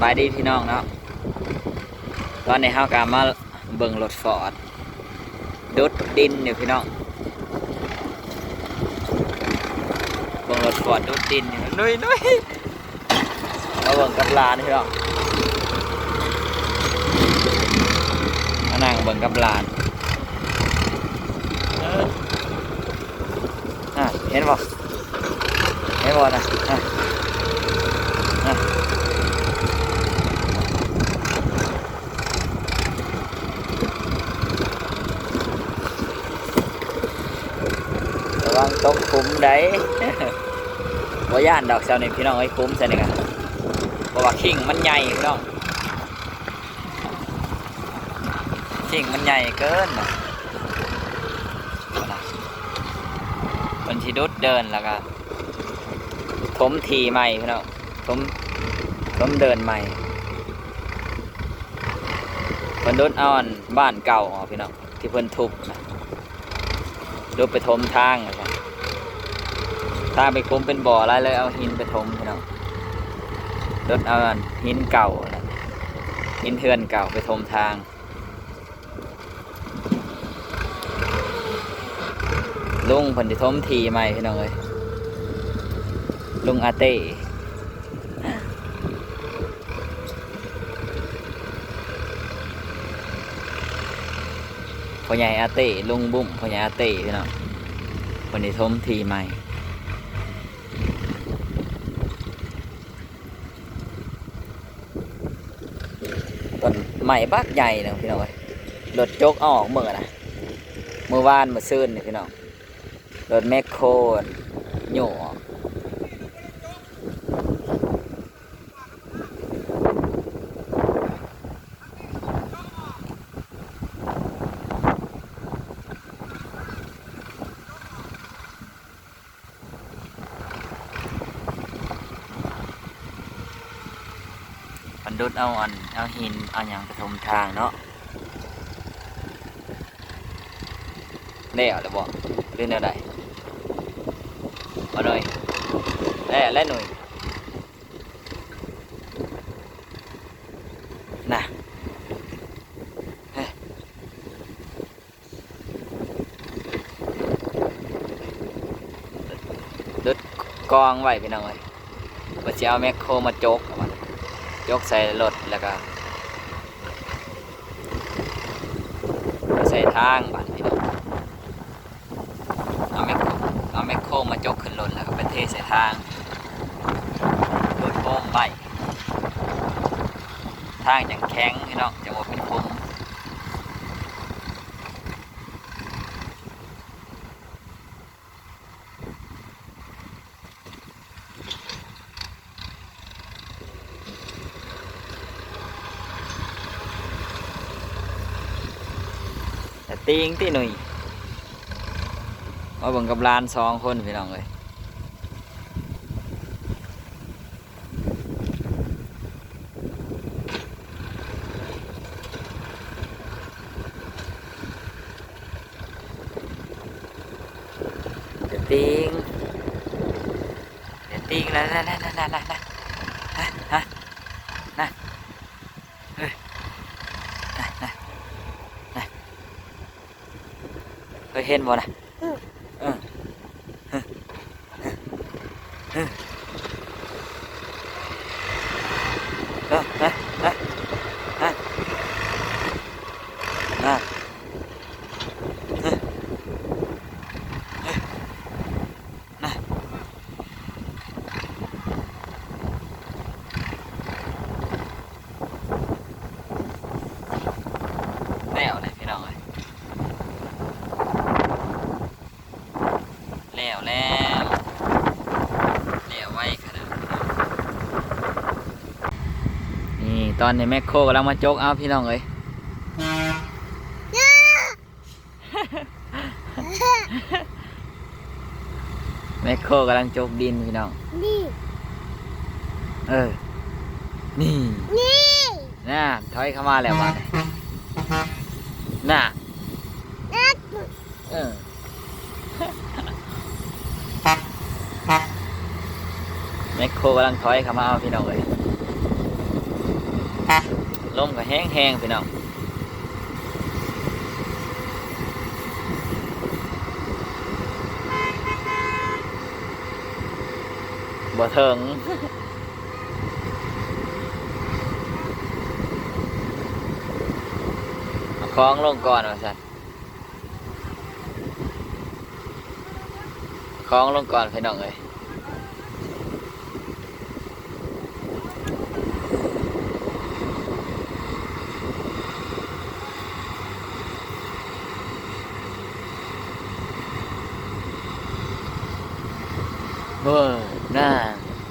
บายดีพี่น้องเนาะตอนนี้เฮากามาเบิ่งรถฟอร์ดดุดดินอยู่พี่น้องเบิ่งรถฟอร์ดดุดดินอยู่นุ้ยนุ้ยมาเบิ่งกับลานพี่น้องมานั่งเบิ่งกับลานเอออะเห็นบ่เห็นบ่นะะ ระวังตกคุ้ มได้บ่ย่านดอกเซานี่พี่น้องไอ้คุ้มใช่ไหมกันเพราะว่าขิงมันใหญ่พี่น้องขิงมันใหญ่เกินนะเอาล่ะมันชิดุดเดินแล้วก็ทมทีใหม่พี่น้องทมทมเดินใหม่เพิ่นดุดอาอันบ้านเก่าพี่น้องที่เพิ่นทุบนะดูไปทมทางนะครับ ถ้าไปคุมเป็นบ่ออะไรเลยเอาหินไปทมพี่น้องรถเอาหินเก่าหินเทือนเก่าไปทมทางลุงเพันธิทมทีใหม่พี่น้องเอ้ยลุงอาเต้พ่อใหญ่อาเต้ลุงบุ้มพ่อใหญ่อาเต้พี่น้องเพันธิทมทีใหม่ ต้นใหม่บักใหญ่นะพี่น้องเลยรถจกออกเมื่อนะเมื่อวานเมื่อซื่นนี่พี่น้องรถแมคโครโยออก มันดุดเอาอันเอาหินเอาอย่างไปทมทางเนาะแล้วเลยบอกเรื่องแนวใดมาหน่อยแล้วแล้วหน่อยน่ะดดกองไว้พี่น้องเอ้ยว่าจะเอาแมคโครมาโจกเอา ยกใส่รถแล้วก็ใส่ทางบัดนี้เนาะเอาแมคโครเอาแมคโครมาจกขึ้นรถแล้วก็ไปเทใส่ทางโดยโป้งใบทางอย่างแข็งพี่น้องจะหมดเป็นคมแต่ตีงตีหนุ่ยมาเบิ่งกับหลานสองคนพี่น้องเลยเดี๋ยวติงเดี๋ยวติงนะนะนะนะนะนะนะฮะฮะนะเฮ้ยนะนะนะ เห็นบ่นะเออเออเออเออนะนะนะนะนะ แล้วเลยพี่น้องเลยแล้วแล้วแล้วไว้ขนาดนี่ ตอนนี้แมคโครกำลังมาจกเอาพี่น้องเลยแมคโครกำลังจกดินพี่น้อง นี่ เออ นี่ นี่น่าถอยเข้ามาแล้วมาเนี่ยน่านัดเออแมคโครกำลังถอยเข้ามาเอาพี่น้องเลย ลมก็แห้งๆพี่น้องบ่เถิงคล้องลงก่อนว่าสันคล้องลงก่อนพี่น้องเอ้ย เฮ้ยน่า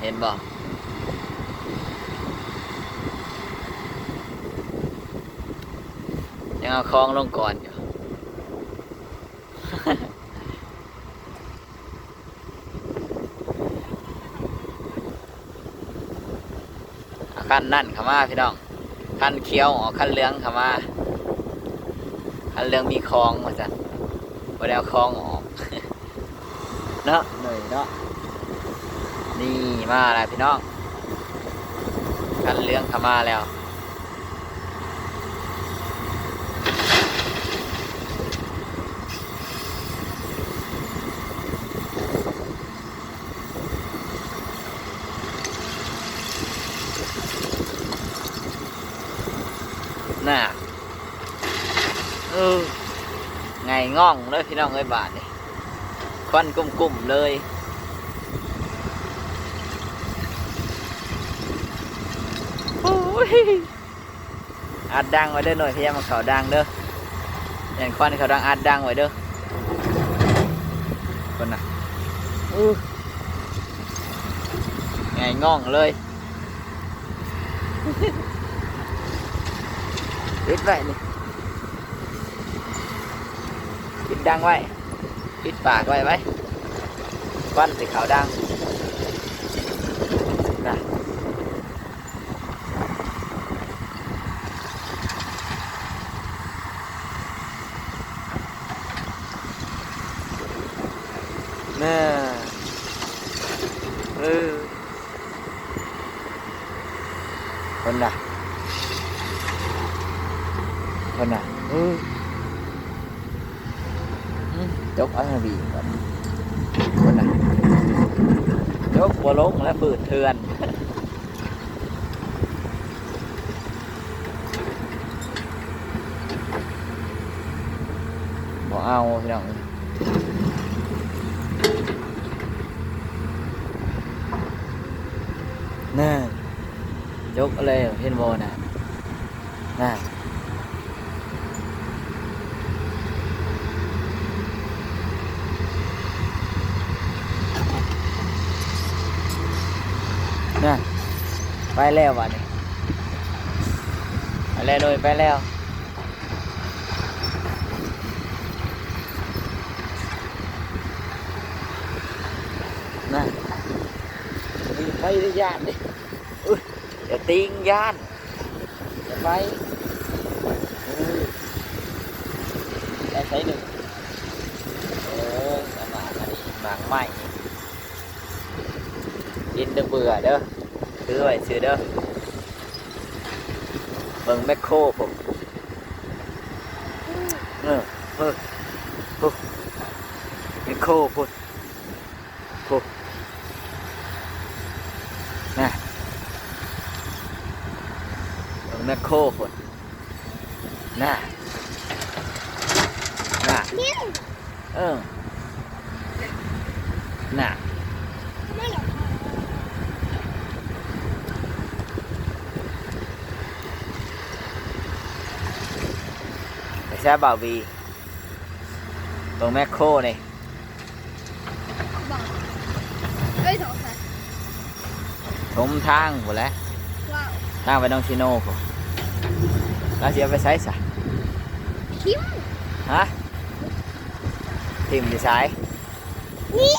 เห็นบ่ยังเอาคล้องลงก่อนอยู่ขั้นนั่นข้ามาพี่น้องขั้นเขียวออกขั้นเหลืองข้ามาขั้นเหลืองมีคลองมาจ้ะพอแล้วคลองออก เนาะหน่อยเนาะ นี่มาแล้วพี่น้องขั้นเหลืองขมาแล้วน่ะเออไงง่องเลยพี่น้องเอ้ยบาทนี่ควันกลุ่มๆเลย อ้ยอัดดังไว้เด้อหน่อยพยายามมาเขาดังเด้ออย่างควันเขาดังอัดดังไว้เด้อคนน่ะอู้ไงง่องเลยปิดไว้นี่ปิดดังไว้ปิดปากไว้ไว้ควันสิเขาดังนะ น่าเออคนน่ะ คนน่ะเอออืมยกเอะไรบีก่อนคนน่ะยกบัวลงแล้วฝืดเทือนบ่เอาพี่น้องน่ายกอะไรเห็นบอน่ะน่า น่ะไปแล้ววะนี่ไปแล้วโดยไปแล้วน่ะมีไฟได้ยานดิอย่าตีงยานอย่าไปออได้ใช้หนึ่งเออมาอันนี้หมางใหม่ กินเด้อเบื่อเด้อซื้อไว้ซื้อเด้อเบิ่งแมคโครผมเออเออพุแมคโครพุดพุนะตรงแมคโครคนน่าน่าเนี่ยเออน่า ไม่หรอก ไปแช่บ่าววีตรงแมคโครนี่เอ้ยสองพันชมทางหมดแล้วว้าวทางไปน้องชิโน่ผมแล้วจะไปใช้สะคิมฮะทีมดีไซน์นี่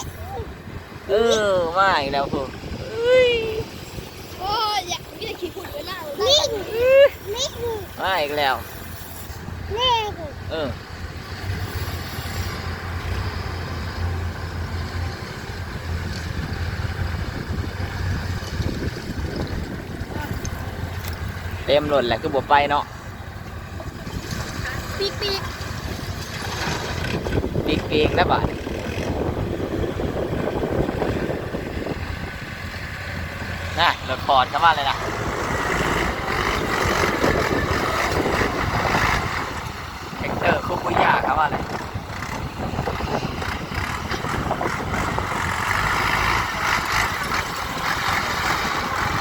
เออมาอีกแล้วผมโอ้ยอยากมีแต่ขี้ฝุ่นไว้หน้านี่นี่มาอีกแล้ว เออเต็มรถแหละคือบ่ไปเนาะปีกปีกปีกปีกแล้วบาดน่ะรถฟอร์ดเข้ามาเลยนะเฮกเต อร์คุกุย่าเข้ามาเลย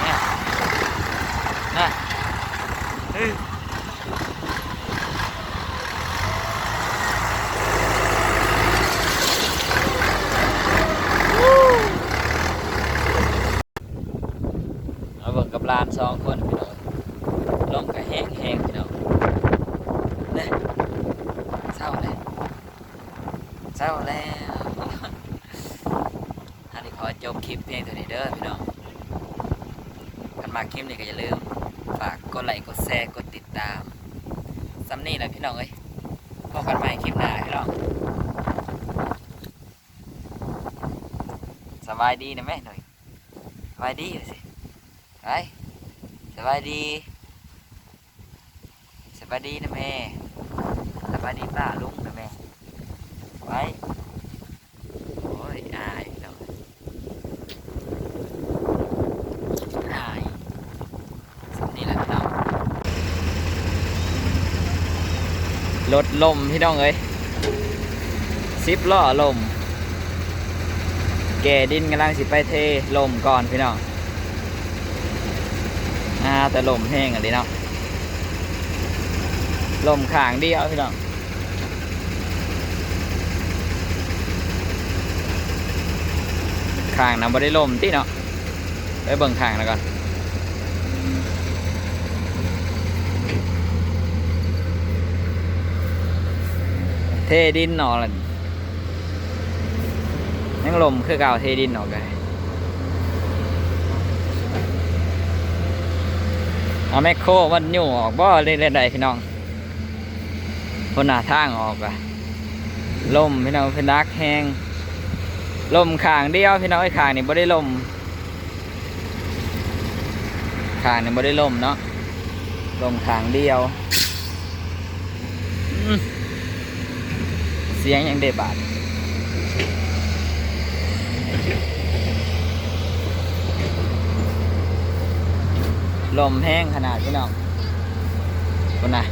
เนี่ยน่ะเฮ้ย เอาเบิ่งกับหลานสองคนพี่น้องลงก็แห้งแห้งพี่น้องเนี่ยเศร้าเลยเศร้าแล้ว อันนี้ขอจบคลิ ปเพียงเท่านี้เด้อพี่น้องกันมาคลิปนี้ก็อย่าลืม ฝากกดไลค์กดแชร์กดติดตามซ้ำนี่แหละพี่น้องเอ้ยพบกันใหม่คลิปหน้าพี่น้องสบายดีนะแม่หน่อยสบายดีอยู่สิไปสบายดีสบายดีนะแม่สบายดีป้าลุงนะแม่ไป โอ้ยอายเนาะอายสำนี่แหละพี่น้อง รถลมพี่น้องเอ้ยซิปล้อลม แก่ดินกำลังสิไปเทลมก่อนพี่น้องอ่าแต่ลมแห้งอันนี้เนาะลมขางเดียวพี่น้องขางนะบ่ได้ลมที่เนาะไปเบิ่งขางแล้วก่อน เทดินออกล้วยังลมคือเก่าเทดินออกเลยเอาแมคโครมันอยู่ออกบ่เล่นใดพี่น้องคนหน้าทางออกอะลมพี่น้องเป็นดักแห้งลมขางเดียวพี่น้องไอ้ขางนี่บ่ได้ลมขางนี่บ่ได้ลมเนาะลมขางเดียวอื สียงยังได้บาดลมแห้งขนาดพี่น้องคนน่ะ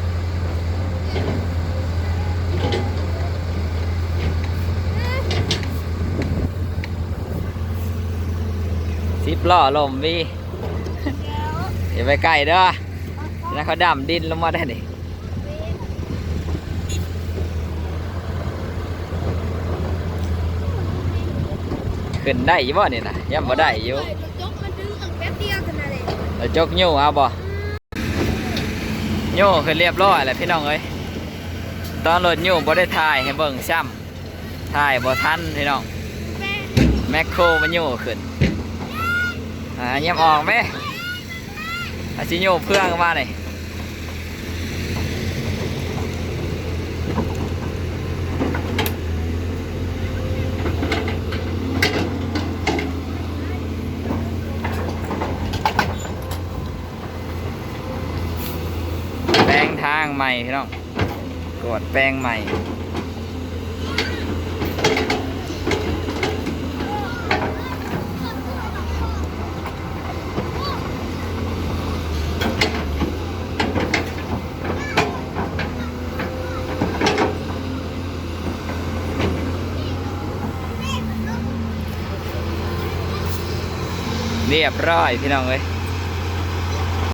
สิบล้อลมวีอย่าไปใกล้เด้อแล้วเขาดำดินลงมาได้ดิ ขึ้นได้อยี่บ่เนี่ยนะย่ำบ่ได้อยู่จกมันดึงอังแป๊บเดียวขนาดเลยเราจกโย่เอาบ่โย่คือเรียบร้อยแล้วพี่น้องเอ้ยตอนรถโย่บ่ได้ถ่ายให้เบิ่งซ้ำถ่ายบ่ทันพี่น้องแม่แมคโครมันโย่ขึ้นอ่าเยี่ยมออกไหมอาชิโย่เพื่องมาเลยแปลงทาง ใหม่พี่น้องกดแปลงใหม่เรียบร้อยพี่น้องเอ้ย